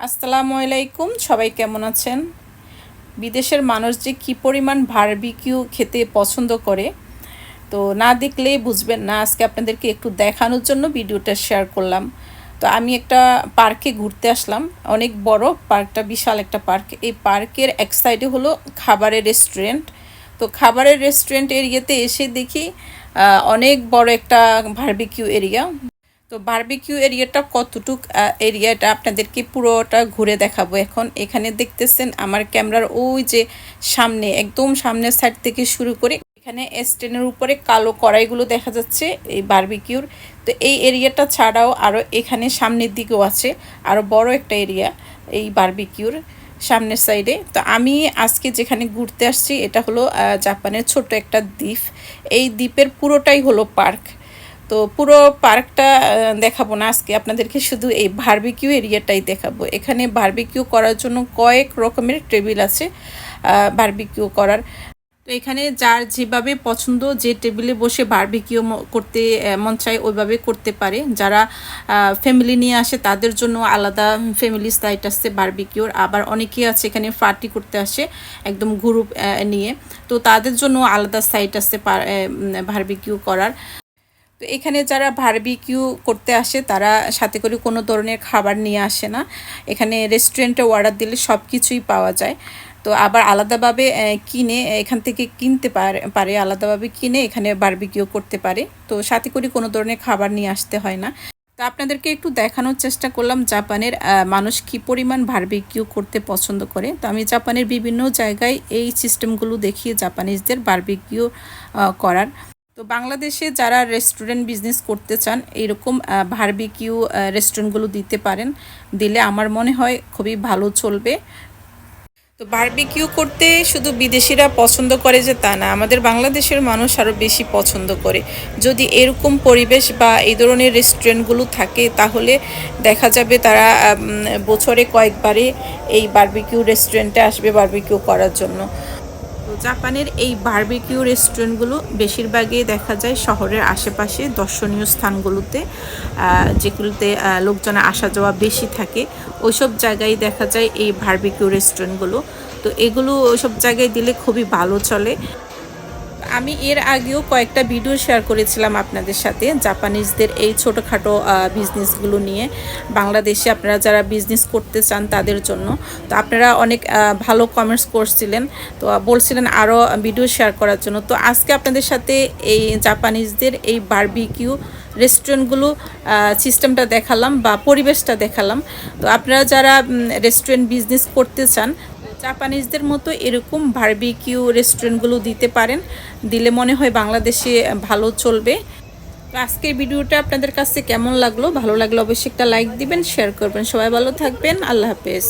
আসসালামু আলাইকুম, সবাই কেমন আছেন? বিদেশের মানুষ যে কী পরিমাণ বারবিকিউ খেতে পছন্দ করে, তো না দেখলেই বুঝবেন না। আজকে আপনাদেরকে একটু দেখানোর জন্য ভিডিওটা শেয়ার করলাম। তো আমি একটা পার্কে ঘুরতে আসলাম। অনেক বড় পার্কটা, বিশাল একটা পার্ক। এই পার্কের এক সাইডে হলো খাবারের রেস্টুরেন্ট তো খাবারের রেস্টুরেন্ট এরিয়াতে এসে দেখি অনেক বড় একটা বারবিকিউ এরিয়া তো বার্বিকিউ এরিয়াটা কতটুক এরিয়া এটা আপনাদেরকে পুরোটা ঘুরে দেখাবো। এখন এখানে দেখতেছেন আমার ক্যামেরার ওই যে সামনে, একদম সামনের সাইড থেকে শুরু করে এখানে স্ট্যান্ডের উপরে কালো কড়াইগুলো দেখা যাচ্ছে, এই বার্বিকিউর তো এই এরিয়াটা ছাড়াও আরও এখানে সামনের দিকেও আছে আরও বড় একটা এরিয়া এই বারবিকিউর সামনের সাইডে তো আমি আজকে যেখানে ঘুরতে আসছি, এটা হলো জাপানের ছোট একটা দ্বীপ। এই দ্বীপের পুরোটাই হলো পার্ক। তো পুরো পার্কটা দেখাবো না আজকে। আপনাদেরকে শুধু এই বারবিকিউ এরিয়াটাই দেখাবো। এখানে বারবিকিউ করার জন্য কয়েক রকমের টেবিল আছে বারবিকিউ করার। তো এখানে যার যেভাবে পছন্দ, যে টেবিলে বসে বারবিকিউ করতে মন চায়, ওইভাবে করতে পারে। যারা ফ্যামিলি নিয়ে আসে, তাদের জন্য আলাদা ফ্যামিলি সাইট আসছে বারবিকিউর আবার অনেকেই আছে এখানে পার্টি করতে আসে, একদম গ্রুপ নিয়ে। তো তাদের জন্য আলাদা সাইট আসছে বারবিকিউ করার। তো এখানে যারা বারবিকিউ করতে আসে, তারা সাথে করে কোনো ধরনের খাবার নিয়ে আসে না। এখানে রেস্টুরেন্টে অর্ডার দিলে সব কিছুই পাওয়া যায়। তো আবার আলাদাভাবে কিনে এখান থেকে কিনতে পারে আলাদাভাবে কিনে এখানে বারবিকিউ করতে পারে। তো সাথে করে কোনো ধরনের খাবার নিয়ে আসতে হয় না। তো আপনাদেরকে একটু দেখানোর চেষ্টা করলাম জাপানের মানুষ কি পরিমাণ বারবিকিউ করতে পছন্দ করে। তো আমি জাপানের বিভিন্ন জায়গায় এই সিস্টেমগুলো দেখিয়ে জাপানিজদের বারবিকিউ করার। তো বাংলাদেশে যারা রেস্টুরেন্ট বিজনেস করতে চান, এরকম বারবিকিউ রেস্টুরেন্টগুলো দিতে পারেন। দিলে আমার মনে হয় খুবই ভালো চলবে। তো বারবিকিউ করতে শুধু বিদেশিরা পছন্দ করে যে তা না, আমাদের বাংলাদেশের মানুষ আরও বেশি পছন্দ করে। যদি এরকম পরিবেশ বা এই ধরনের রেস্টুরেন্টগুলো থাকে, তাহলে দেখা যাবে তারা বছরে কয়েকবারে এই বারবিকিউ রেস্টুরেন্টে আসবে বারবিকিউ করার জন্য। জাপানের এই বার্বিকিউ রেস্টুরেন্টগুলো বেশিরভাগই দেখা যায় শহরের আশেপাশে দর্শনীয় স্থানগুলোতে যেগুলোতে লোকজন লোকজনের আসা যাওয়া বেশি থাকে। ওইসব জায়গায় দেখা যায় এই বার্বিকিউ রেস্টুরেন্টগুলো। তো এগুলো ওইসব জায়গায় দিলে খুবই ভালো চলে। আমি এর আগেও কয়েকটা ভিডিও শেয়ার করেছিলাম আপনাদের সাথে, জাপানিজদের এই ছোটোখাটো বিজনেসগুলো নিয়ে। বাংলাদেশে আপনারা যারা বিজনেস করতে চান তাদের জন্য। তো আপনারা অনেক ভালো কমেন্টস করছিলেন তো বলছিলেন আরও ভিডিও শেয়ার করার জন্য। তো আজকে আপনাদের সাথে এই জাপানিজদের এই বারবিকিউ রেস্টুরেন্টগুলো সিস্টেমটা দেখালাম বা পরিবেশটা দেখালাম। তো আপনারা যারা রেস্টুরেন্ট বিজনেস করতে চান জাপানিজদের মতো এরকম বারবিকিউ রেস্টুরেন্টগুলো দিতে পারেন। দিলে মনে হয় বাংলাদেশে ভালো চলবে। তো আজকের ভিডিওটা আপনাদের কাছে কেমন লাগল? ভালো লাগল অবশ্যই একটা লাইক দিবেন, শেয়ার করবেন। সবাই ভালো থাকবেন। আল্লাহ হাফেজ।